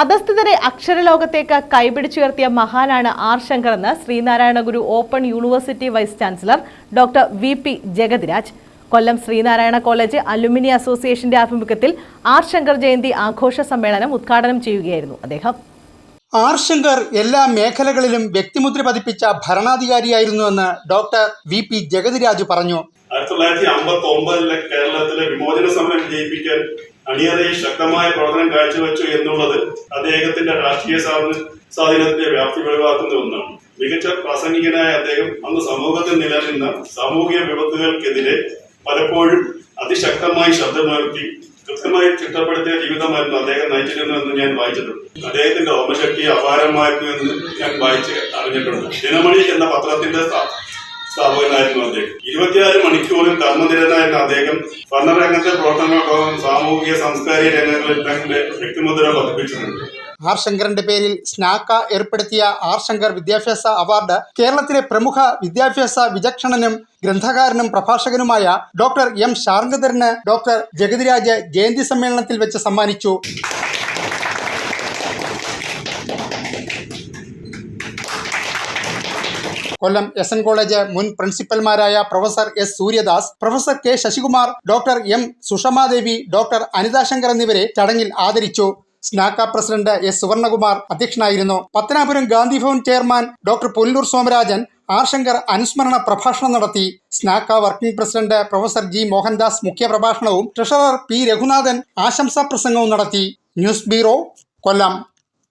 അധസ്ഥിതരെ അക്ഷരലോകത്തേക്ക് കൈപിടിച്ചുയർത്തിയ മഹാനാണ് ആർ ശങ്കർ എന്ന് Sreenarayana Guru open university vice chancellor doctor V P Jagathiraj. Kollam Sreenarayana college alumni അസോസിയേഷന്റെ ആഭിമുഖ്യത്തിൽ R Shankar Jayanti ആഘോഷ സമ്മേളനം ഉദ്ഘാടനം ചെയ്യുകയായിരുന്നു അദ്ദേഹം. ആർ ശങ്കർ എല്ലാ മേഖലകളിലും വ്യക്തിമുദ്ര പതിപ്പിച്ച ഭരണാധികാരിയായിരുന്നുവെന്ന് ഡോക്ടർ വി പി ജഗതിരാജ് പറഞ്ഞു. ആയിരത്തി തൊള്ളായിരത്തി അമ്പത്തി ഒമ്പതിലെ കേരളത്തിലെ വിമോചന സമരം ജയിപ്പിക്കാൻ അണിയറയിൽ ശക്തമായ പ്രവർത്തനം കാഴ്ചവെച്ചു എന്നുള്ളത് അദ്ദേഹത്തിന്റെ രാഷ്ട്രീയ സ്വാധീന- സ്വാധീനത്തിന്റെ വ്യാപ്തി വെളിവാക്കുന്ന ഒന്നാണ്. മികച്ച പ്രാസംഗികനായ അദ്ദേഹം അന്ന് സമൂഹത്തിൽ നിലനിന്ന സാമൂഹിക വിപത്തുകൾക്കെതിരെ പലപ്പോഴും അതിശക്തമായി ശബ്ദമുയർത്തി കൃത്യമായി ചിട്ടപ്പെടുത്തിയ ജീവിതമായിരുന്നു അദ്ദേഹം നയിച്ചിരുന്നു എന്ന് ഞാൻ വായിച്ചിട്ടുണ്ട്. അദ്ദേഹത്തിന്റെ ഓർമ്മശക്തി അപാരമായിരുന്നു എന്ന് ഞാൻ വായിച്ച് അറിഞ്ഞിട്ടുണ്ട്. ദിനമണി എന്ന പത്രത്തിന്റെ സ്ഥാ- സ്ഥാപകനായിരുന്നു അദ്ദേഹം ഇരുപത്തിനാല് മണിക്കൂറിൽ കർമ്മനിരനായിരുന്ന അദ്ദേഹം ഭരണരംഗത്തെ പ്രവർത്തനങ്ങൾക്കൊപ്പം സാമൂഹിക സാംസ്കാരിക രംഗങ്ങളിൽ തന്റെ വ്യക്തിമുദ്ര പതിപ്പിച്ചിട്ടുണ്ട് ആർ ശങ്കറിന്റെ പേരിൽ സ്നാക്ക ഏർപ്പെടുത്തിയ ആർ ശങ്കർ വിദ്യാഭ്യാസ അവാർഡ് കേരളത്തിലെ പ്രമുഖ വിദ്യാഭ്യാസ വിചക്ഷണനും ഗ്രന്ഥകാരനും പ്രഭാഷകനുമായ ഡോക്ടർ എം ശാർഗധരന് ഡോക്ടർ ജഗതിരാജ് ജയന്തി സമ്മേളനത്തിൽ വെച്ച് സമ്മാനിച്ചു. കൊല്ലം എസ് എൻ കോളേജ് മുൻ പ്രിൻസിപ്പൽമാരായ professor S Suryadas professor K Sasikumar doctor M Sushamadevi doctor Anitha Shankar എന്നിവരെ ചടങ്ങിൽ ആദരിച്ചു. സ്നാക്ക പ്രസിഡന്റ് എസ് സുവർണകുമാർ അധ്യക്ഷനായിരുന്നു. Pathanapuram Gandhi Bhavan chairman doctor Pulloor Somarajan R Shankar അനുസ്മരണ പ്രഭാഷണം നടത്തി. സ്നാക്ക working president professor G Mohandas മുഖ്യപ്രഭാഷണവും treasurer P Raghunathan ആശംസാ പ്രസംഗവും നടത്തി. News bureau Kollam.